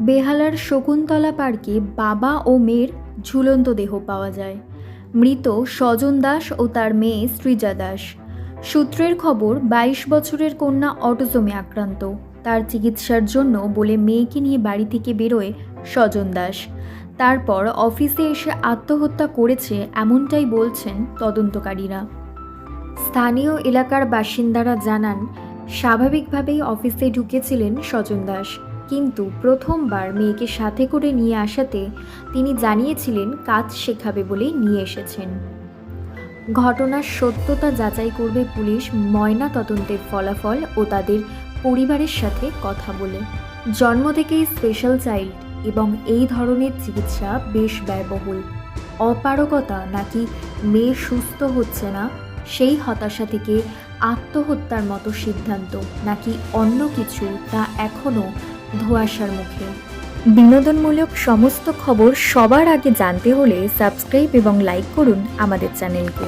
বেহালার শকুন্তলা পার্কে বাবা ও মেয়ের ঝুলন্ত দেহ পাওয়া যায়। মৃত স্বজন দাস ও তার মেয়ে সৃজা দাস। সূত্রের খবর, বাইশ বছরের কন্যা অটোজমে আক্রান্ত। তার চিকিৎসার জন্য বলে মেয়েকে নিয়ে বাড়ি থেকে বেরোয় স্বজন দাস। তারপর অফিসে এসে আত্মহত্যা করেছে এমনটাই বলছেন তদন্তকারীরা। স্থানীয় এলাকার বাসিন্দারা জানান, স্বাভাবিকভাবেই অফিসে ঢুকেছিলেন স্বজন দাস। কিন্তু প্রথমবার মেয়েকে সাথে করে নিয়ে আসাতে তিনি জানিয়েছিলেন কাজ শেখাবে বলেই নিয়ে এসেছেন। ঘটনার সত্যতা যাচাই করবে পুলিশ ময়না তদন্তের ফলাফল ও তাদের পরিবারের সাথে কথা বলে। জন্ম থেকেই স্পেশাল চাইল্ড এবং এই ধরনের চিকিৎসা বেশ ব্যয়বহুল। অপারগতা নাকি মেয়ে সুস্থ হচ্ছে না, সেই হতাশা থেকে আত্মহত্যার মতো সিদ্ধান্ত নাকি অন্য কিছু তা এখনও ধোঁয়াশার মুখে। বিনোদনমূলক সমস্ত খবর সবার আগে জানতে হলে সাবস্ক্রাইব এবং লাইক করুন আমাদের চ্যানেলকে।